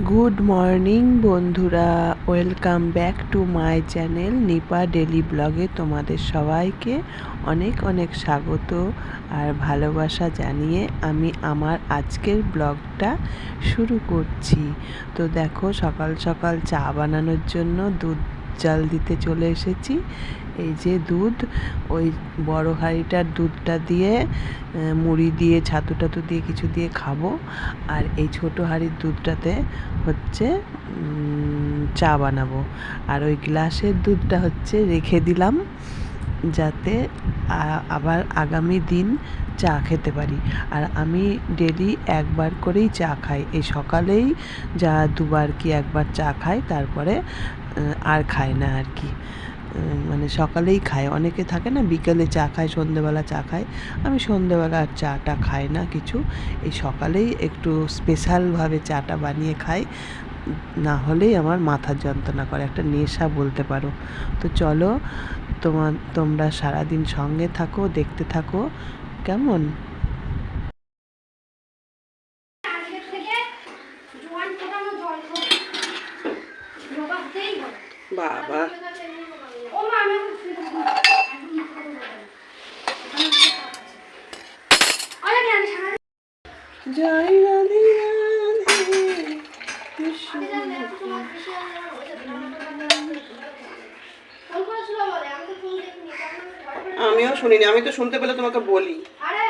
Good morning বন্ধুরা, welcome back to my channel Nipa daily ব্লগে তোমাদের সবাইকে অনেক অনেক স্বাগত আর ভালোবাসা জানিয়ে আমি আমার আজকের ব্লগটা শুরু করছি। তো দেখো সকাল সকাল চা বানানোর জন্য দুধ জাল দিতে চলে এসেছি। এই যে দুধ, ওই বড় হাঁড়িটার দুধটা দিয়ে মুড়ি দিয়ে, ছাতু টাতু দিয়ে কিছু দিয়ে খাব। আর এই ছোট হাঁড়ির দুধটাতে হচ্ছে চা বানাবো। আর ওই গ্লাসের দুধটা হচ্ছে রেখে দিলাম, যাতে আবার আগামী দিন চা খেতে পারি। আর আমি ডেলি একবার করেই চা খাই। এই সকালেই যা দুবার কি একবার চা খাই, তারপরে আর খাই না আর কি। মানে সকালেই খায়। অনেকে থাকে না বিকেলে চা খায় সন্ধেবেলা চা খায়। আমি সন্ধেবেলা আর চাটা খাই না কিছু। এই সকালেই একটু স্পেশালভাবে চাটা বানিয়ে খাই। না হলেই আমার মাথার যন্ত্রণা করে। একটা নেশা বলতে পারো। তো চলো তোমার তোমরা সারাদিন সঙ্গে থাকো দেখতে থাকো। কেমন। বাবা। জয় রাধে রাধে কৃষ্ণ। আমিও শুনিনি আমি তো শুনতে পেলে তোমাকে বলি। আরে,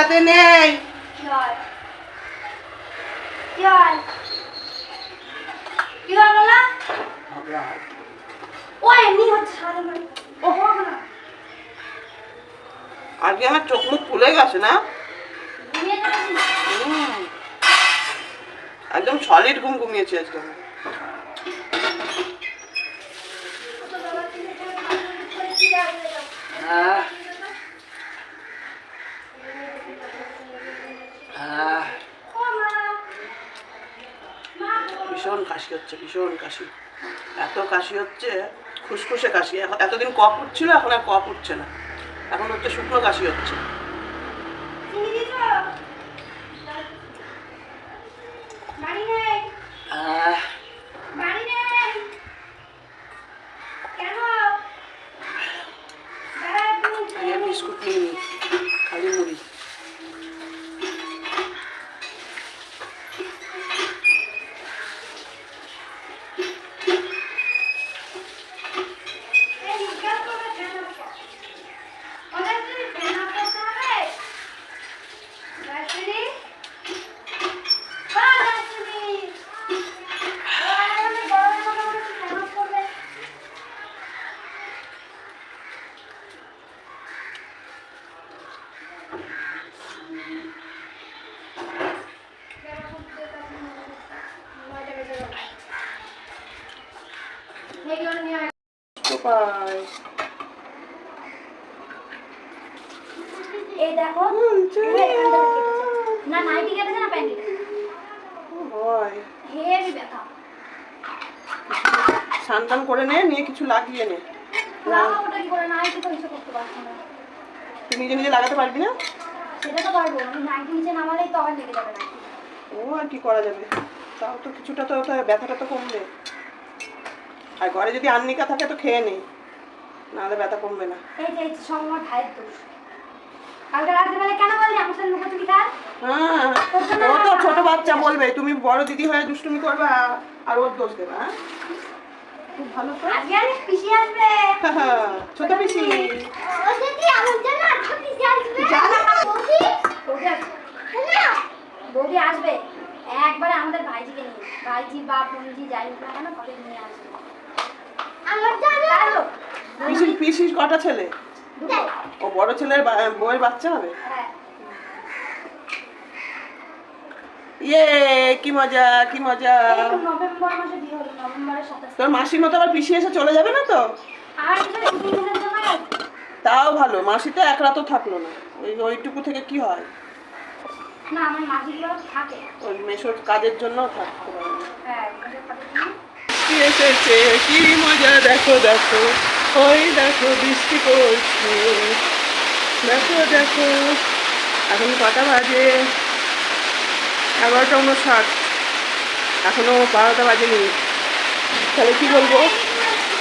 হবে না। আজকে আমার চোখ মুখ ফুলে গেছে না। একদম সলিড ঘুম ঘুমিয়েছি আজকে হয়ে যাবে। আহ, আহ, ও মা। মা গো। ভীষণ কাশি হচ্ছে, ভীষণ কাশি। এত কাশি হচ্ছে, খুসখুসে কাশি। এখন এতদিন কফ উঠছিল, এখন আর কফ উঠছে না। এখন হচ্ছে শুকনো কাশি হচ্ছে চিনি দিছো? বাড়ি নেই। আহ, বাড়ি নেই। কেন? দাঁড়া একটু আমি আর বিস্কুট নিয়ে নিই খালি মুড়ি এই জিজ্ঞাসা করবে ফ্যান অফ কর। ওদের যদি ফ্যান অফ করতে হবে? গায়ত্রী? ও গায়ত্রী! ও আরামে গরমের মধ্যে মনে হচ্ছে ফ্যান অফ করবে। নয়টা বেজে গেল। এইগুলো নিয়ে আয়। পাই এই দেখো। না নাইটি কেটেছে না প্যান্টি হেভি ব্যথা। স্নান করে নে নিয়ে কিছু লাগিয়ে নে। লাগাবোটা কি করে? নাইটি তো কিছু করতে পারছি না। তুই নিজে নিজে লাগাতে পারবি না? সেটা তো পারব আমি নাইটি নিচে নামালেই তো আবার লেগে যাবে ও আর কি করা যাবে? তাও তো কিছুটা তো ব্যথাটা তো কমবে। আর ঘরে যদি আন্নিকা থাকে তো খেয়ে নে নাহলে ব্যথা কমবে না। এই যে এই যে সব আমার ভাইয়ের দোষ। কালকে রাত্রেবেলা কেন বললি আমার সাথে লুকোচুরি খার হ্যাঁ ও তো ছোট বাচ্চা বলবে তুমি বড় দিদি হয়ে দুষ্টুমি করবে আর ওর দোষ দেবে হ্যাঁ? খুব ভালো আজকে পিসি আসবে। ছোট পিসি। ও দিদি আমার জন্য আজকে পিসি আসবে? জানা। বৌদি? বৌদি আসবে। একবারে আমাদের ভাইজিকে নিয়ে। ভাইজি বা বোনজি যাই হোক না কেন কলেজ নিয়ে আসবে? পিসির পিসির কটা ছেলে? ও বড় ছেলের বউয়ের বাচ্চা হবে? হ্যাঁ। ইয়ে কি মজা কি মজা। তোর মাসির মতো আবার পিসি এসে চলে যাবে না তো। তাও ভালো মাসি তো এক রাতও থাকল না। ওই ওইটুকু থেকে কি হয়? না আমার মাঝিগুলো থাকে ওই মেশোর কাজের জন্য থাকতে পারে হ্যাঁ কি এসেছে, কি মজা, দেখো দেখো। ওই দেখো, বৃষ্টি পড়ছে। দেখো দেখো। এখন কটা বাজে? এগারোটা উনষাট। এখনও বারোটা বাজেনি। তাহলে কি বলব?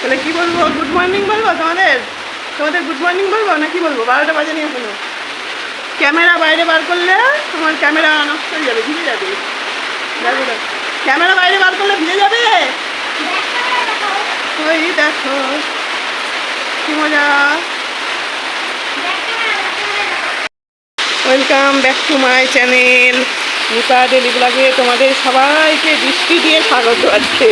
তাহলে কি বলব? গুড মর্নিং বলব তোমাদের? তোমাদের গুড মর্নিং বলব না কি বলব? বারোটা বাজেনি এখনও। ক্যামেরা বাইরে বার করলে তোমার ক্যামেরা নষ্ট হয়ে যাবে, ভিজে যাবে। দেখো। ক্যামেরা বাইরে বার করলে ভিজে যাবে? ওই দেখো, কি মজা। Welcome back to my channel Nipa daily ব্লগে তোমাদের সবাইকে বৃষ্টি দিয়ে স্বাগত আজকে।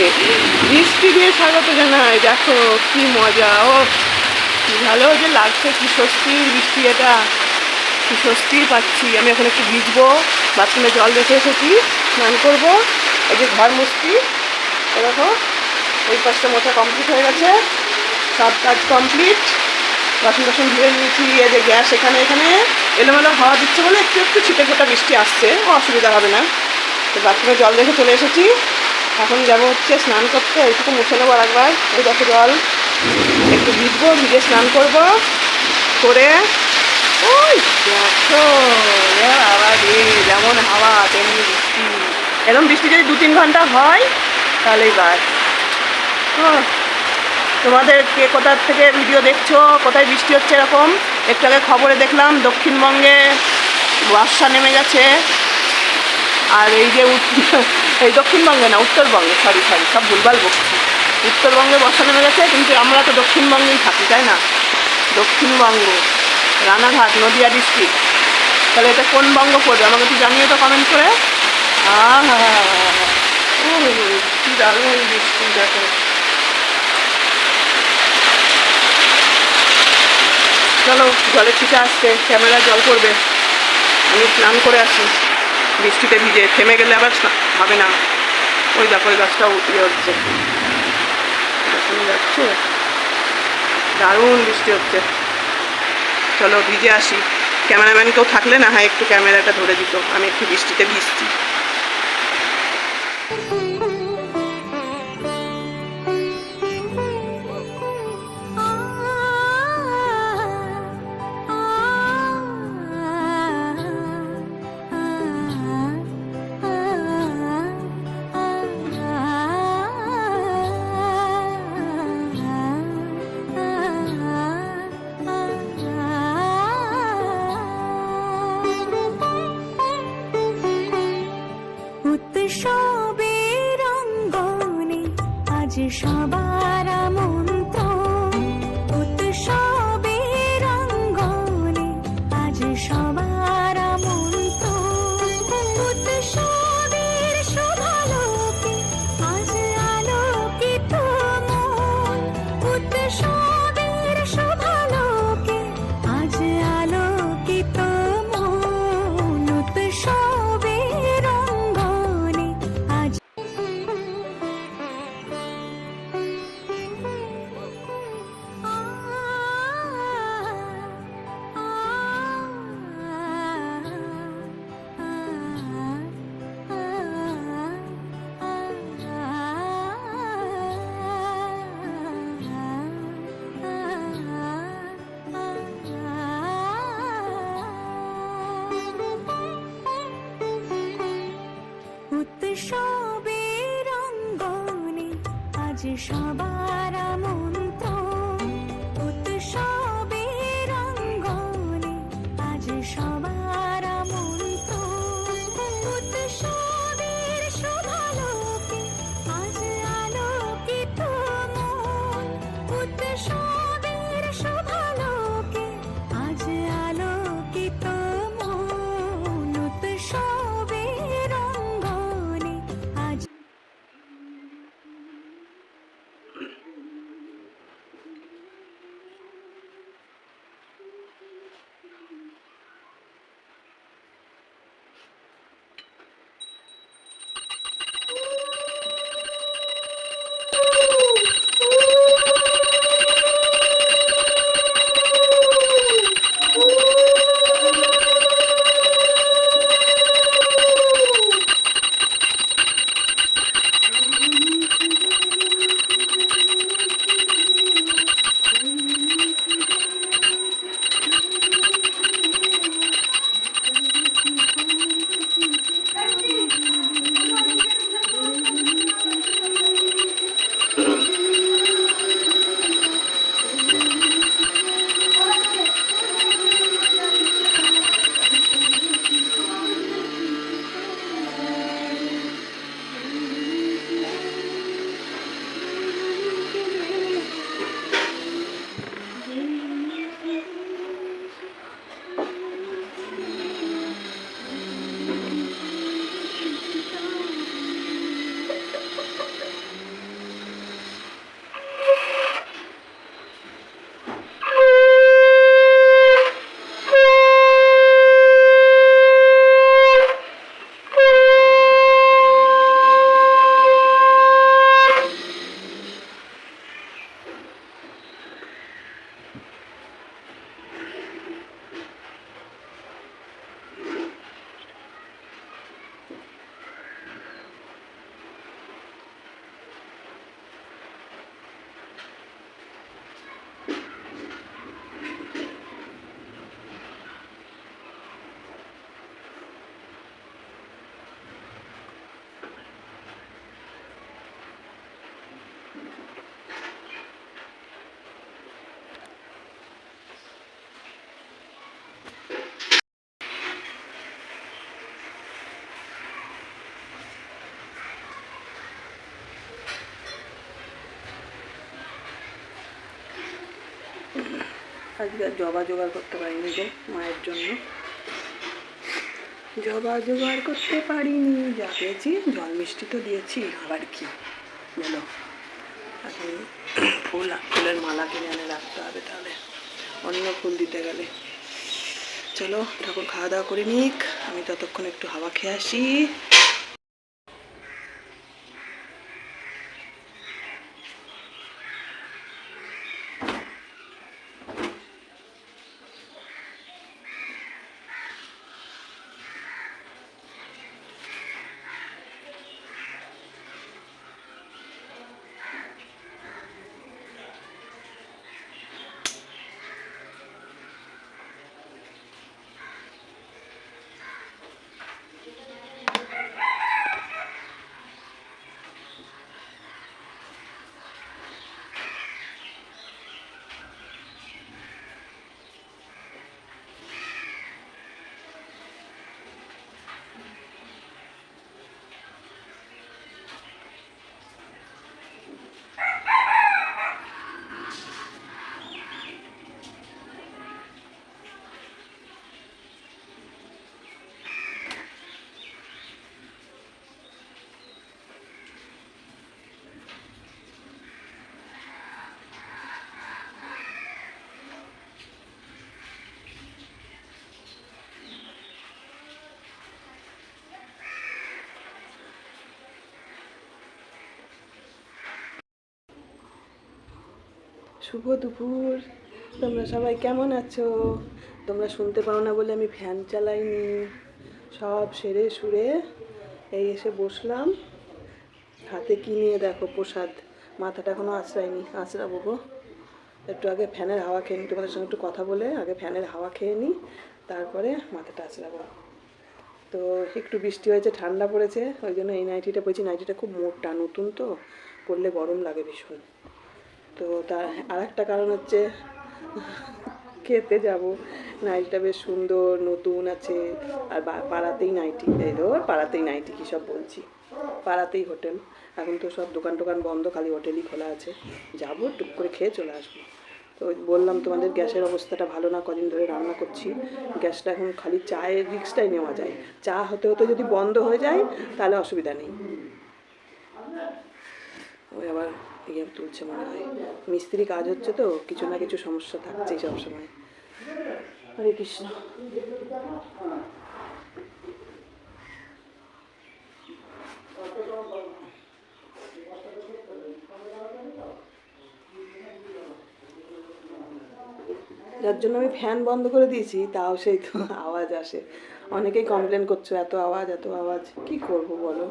বৃষ্টি দিয়ে স্বাগত জানাই। দেখো, কি মজা। ও ভালো যে লাগছে, কি স্বস্তির বৃষ্টি এটা। কি স্বস্তি পাচ্ছি। আমি এখন একটু ভিজবো, বাথরুমে জল রেখে এসেছি, স্নান করব। এই যে ঘর মুছছি। এ ওই পাশটা মোছা কমপ্লিট হয়ে গেছে। সব কাজ কমপ্লিট বাসন টাসন ধুয়ে নিয়েছি, এই যে গ্যাস এখানে এখানে। এলোমেলো হাওয়া দিচ্ছে বলে একটু একটু ছিটে ফোটা বৃষ্টি আসছে অসুবিধা হবে না। তো বাথরুমে জল রেখে চলে এসেছি। এখন যাব হচ্ছে স্নান করতে এইটুকু মুছে নেব আর একবার ওই দেখো জল। একটু ভিজবো, ভিজে স্নান করব। করে ওই দেখো যেমন হাওয়া, তেমনি বৃষ্টি। এরকম বৃষ্টি যদি দু তিন ঘণ্টা হয়, তাহলেই বাস। তোমাদের কে কোথার থেকে ভিডিও দেখছ? কোথায় বৃষ্টি হচ্ছে এরকম? একটু আগে খবরে দেখলাম, দক্ষিণবঙ্গে বর্ষা নেমে গেছে। আর এই যে এই দক্ষিণবঙ্গে না, উত্তরবঙ্গে সরি সরি সব ভুলভাল বকছি। উত্তরবঙ্গে বর্ষা নেমে গেছে, কিন্তু আমরা তো দক্ষিণবঙ্গেই থাকি, তাই না? দক্ষিণবঙ্গ, রানাঘাট, নদিয়া ডিস্ট্রিক্ট তাহলে এটা কোন বঙ্গ পড়বে? আমাকে একটু জানিয়ে তো কমেন্ট করে। হ্যাঁ হ্যাঁ হ্যাঁ হ্যাঁ কি দারুণ বৃষ্টি চলো জলে ছিটে আসছে ক্যামেরা জল পড়বে। আমি স্নান করে আসি। বৃষ্টিতে ভিজে থেমে গেলে আবার হবে না। ওই দেখো, ওই গাছটাও ইয়ে হচ্ছে। যাচ্ছে? দারুণ বৃষ্টি হচ্ছে। চলো, ভিজে আসি। ক্যামেরাম্যান কেউ থাকলে না হয় একটু ক্যামেরাটা ধরে দিত। আমি একটু বৃষ্টিতে ভিজছি। 十二。আজকে আর জবা জোগাড় করতে পারিনি গো মায়ের জন্য। জবা জোগাড় করতে পারিনি, যা পেয়েছি। জল মিষ্টি তো দিয়েছি, আবার কি? বলো। এখন ফুল, ফুলের মালা কিনে এনে রাখতে হবে তাহলে। অন্য ফুল দিতে গেলে। চলো, ঠাকুর খাওয়া দাওয়া করে নিক। আমি ততক্ষণ একটু হাওয়া খেয়ে আসি। শুভ দুপুর। তোমরা সবাই কেমন আছো? তোমরা শুনতে পাও না বলে আমি ফ্যান চালাইনি। সব সেরে সুরে এই এসে বসলাম। হাতে কি নিয়ে দেখো প্রসাদ? মাথাটা এখনও আঁচড়াইনি আঁচড়াবো গো। একটু আগে ফ্যানের হাওয়া খেয়ে নিই তোমাদের সঙ্গে একটু কথা বলে আগে ফ্যানের হাওয়া খেয়ে নিই তারপরে মাথাটা আঁচড়াবো তো একটু বৃষ্টি হয়েছে, ঠান্ডা পড়েছে, ওই জন্য এই নাইটিটা পরেছি নাইটিটা খুব মোটা, নতুন তো। পরলে গরম লাগে ভীষণ। তো তার আর একটা কারণ হচ্ছে খেতে যাব। নাইটিটা বেশ সুন্দর, নতুন আছে। আর পাড়াতেই নাইটি। এই ধর পাড়াতেই নাইটি কী সব বলছি। পাড়াতেই হোটেল। এখন তো সব দোকান টোকান বন্ধ, খালি হোটেলই খোলা আছে। যাব, টুক করে খেয়ে চলে আসব। তো বললাম তোমাদের গ্যাসের অবস্থাটা ভালো না, কদিন ধরে রান্না করছি। গ্যাসটা এখন খালি চায়ের রিক্সটাই নেওয়া যায়। চা হতে হতে যদি বন্ধ হয়ে যায়, তাহলে অসুবিধা নেই। ওই আবার ইয়ে তুলছে মনে হয়। মিস্ত্রি কাজ হচ্ছে তো, কিছু না কিছু সমস্যা থাকছেই সবসময়। হরে কৃষ্ণ। যার জন্য আমি ফ্যান বন্ধ করে দিয়েছি, তাও সেই তো আওয়াজ আসে। অনেকেই কমপ্লেন করছ, এত আওয়াজ এত আওয়াজ। কি করব বলো?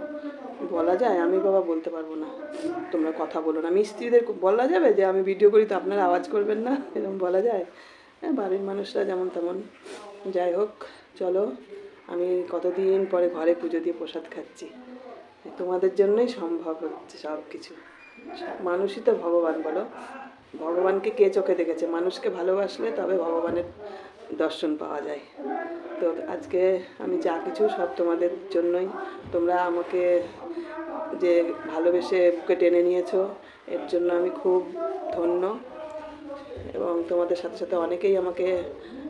বলা যায়, আমি বাবা বলতে পারব না। তোমরা কথা বলো না। মিস্ত্রিদের বলা যাবে যে, আমি ভিডিও করি তো আপনারা আওয়াজ করবেন না? এরকম বলা যায়। হ্যাঁ বাড়ির মানুষরা যেমন তেমন। যাই হোক, চলো, আমি কতদিন পরে ঘরে পুজো দিয়ে প্রসাদ খাচ্ছি। তোমাদের জন্যই সম্ভব হচ্ছে সব কিছু মানুষই তো ভগবান, বলো। ভগবানকে কে চোখে দেখেছে? মানুষকে ভালোবাসলে তবে ভগবানের দর্শন পাওয়া যায়। তো আজকে আমি যা কিছু সব তোমাদের জন্যই, তোমরা আমাকে যে ভালোবেসে বুকে টেনে নিয়েছো, এর জন্য আমি খুব ধন্য। এবং তোমাদের সাথে সাথে অনেকেই আমাকে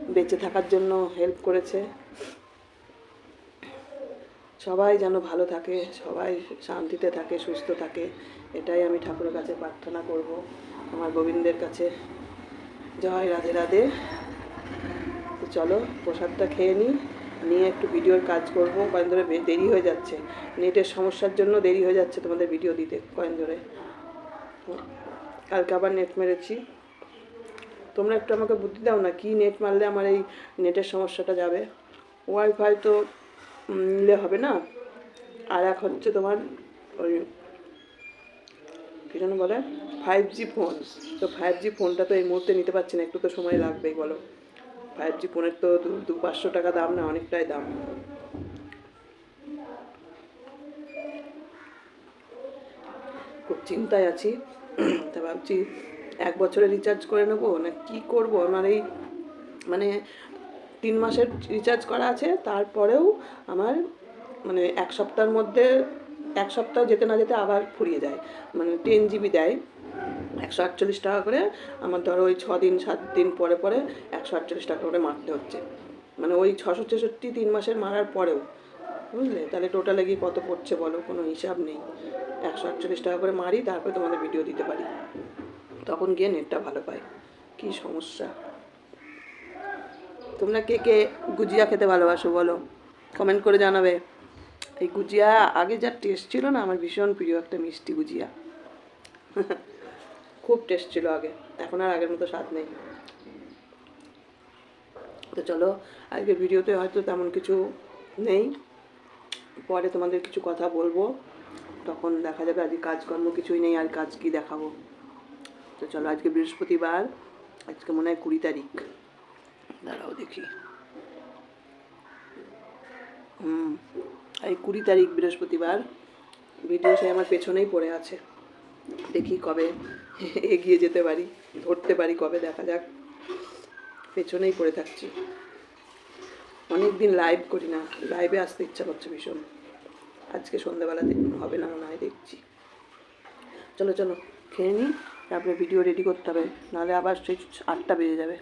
বেঁচে থাকার জন্য হেল্প করেছে। সবাই যেন ভালো থাকে, সবাই শান্তিতে থাকে, সুস্থ থাকে, এটাই আমি ঠাকুরের কাছে প্রার্থনা করব। আমার গোবিন্দের কাছে। জয় রাধে রাধে। চলো প্রসাদটা খেয়ে নিই। নিয়ে একটু ভিডিওর কাজ করব। কয়েন ধরে দেরি হয়ে যাচ্ছে। নেটের সমস্যার জন্য দেরি হয়ে যাচ্ছে তোমাদের ভিডিও দিতে কয়েন ধরে। কালকে আবার নেট মেরেছি। তোমরা একটু আমাকে বুদ্ধি দাও না, কি নেট মারলে আমার এই নেটের সমস্যাটা যাবে? ওয়াইফাই তো নিলে হবে না? আর এক হচ্ছে তোমার ওই কী যেন বলে? ফাইভ জি ফোন তো ফাইভ জি ফোনটা তো এই মুহূর্তে নিতে পারছি না, একটু তো সময় লাগবেই, বলো। ফাইভ জি ফোনের তো দু পাঁচশো টাকা দাম না, অনেকটাই দাম। খুব চিন্তায় আছি, তা ভাবছি এক বছরে রিচার্জ করে নেব না কি করব? আমার এই মানে তিন মাসের রিচার্জ করা আছে, তারপরেও আমার মানে এক সপ্তাহের মধ্যে এক সপ্তাহ যেতে না যেতে আবার ফুরিয়ে যায়। মানে টেন জিবি দেয়। একশো আটচল্লিশ টাকা করে আমার ধরো ওই ছ দিন সাত দিন পরে পরে একশো আটচল্লিশ টাকা করে মারতে হচ্ছে। মানে ওই ছশো ছেষট্টি তিন মাসের মারার পরেও। বুঝলে? তাহলে টোটালে গিয়ে কত পড়ছে বলো? কোনো হিসাব নেই। একশো আটচল্লিশ টাকা করে মারি, তারপরে তোমাদের ভিডিও দিতে পারি। তখন গিয়ে নেটটা ভালো পাই কী সমস্যা? তোমরা কে কে গুজিয়া খেতে ভালোবাসো বলো? কমেন্ট করে জানাবে। এই গুজিয়া, আগে যা টেস্ট ছিল না, আমার ভীষণ প্রিয় একটা মিষ্টি গুজিয়া। খুব টেস্ট ছিল আগে, এখন আর আগের মতো স্বাদ নেই। তো চলো আজকে ভিডিওতে হয়তো তেমন কিছু নেই। পরে তোমাদের কিছু কথা বলব। তখন দেখা যাবে আজকে কাজকর্ম কিছুই নেই, আর কাজ কি দেখাবো। তো চলো, আজকে বৃহস্পতিবার, আজকে মনে হয় কুড়ি তারিখ। দাঁড়াও দেখি। হুম। এই কুড়ি তারিখ বৃহস্পতিবার, ভিডিও সে আমার পেছনেই পড়ে আছে। দেখি কবে এগিয়ে যেতে পারি, ধরতে পারি কবে, দেখা যাক। পেছনেই পড়ে থাকছি। অনেক দিন লাইভ করি না লাইভে আসতে ইচ্ছা করছে ভীষণ। আজকে সন্ধ্যাবেলা দেখ- হবে না মনে হয়, দেখছি। চলো চলো, খেয়ে নিই, তারপরে ভিডিও রেডি করতে হবে, নাহলে আবার সেই আটটা বেজে যাবে।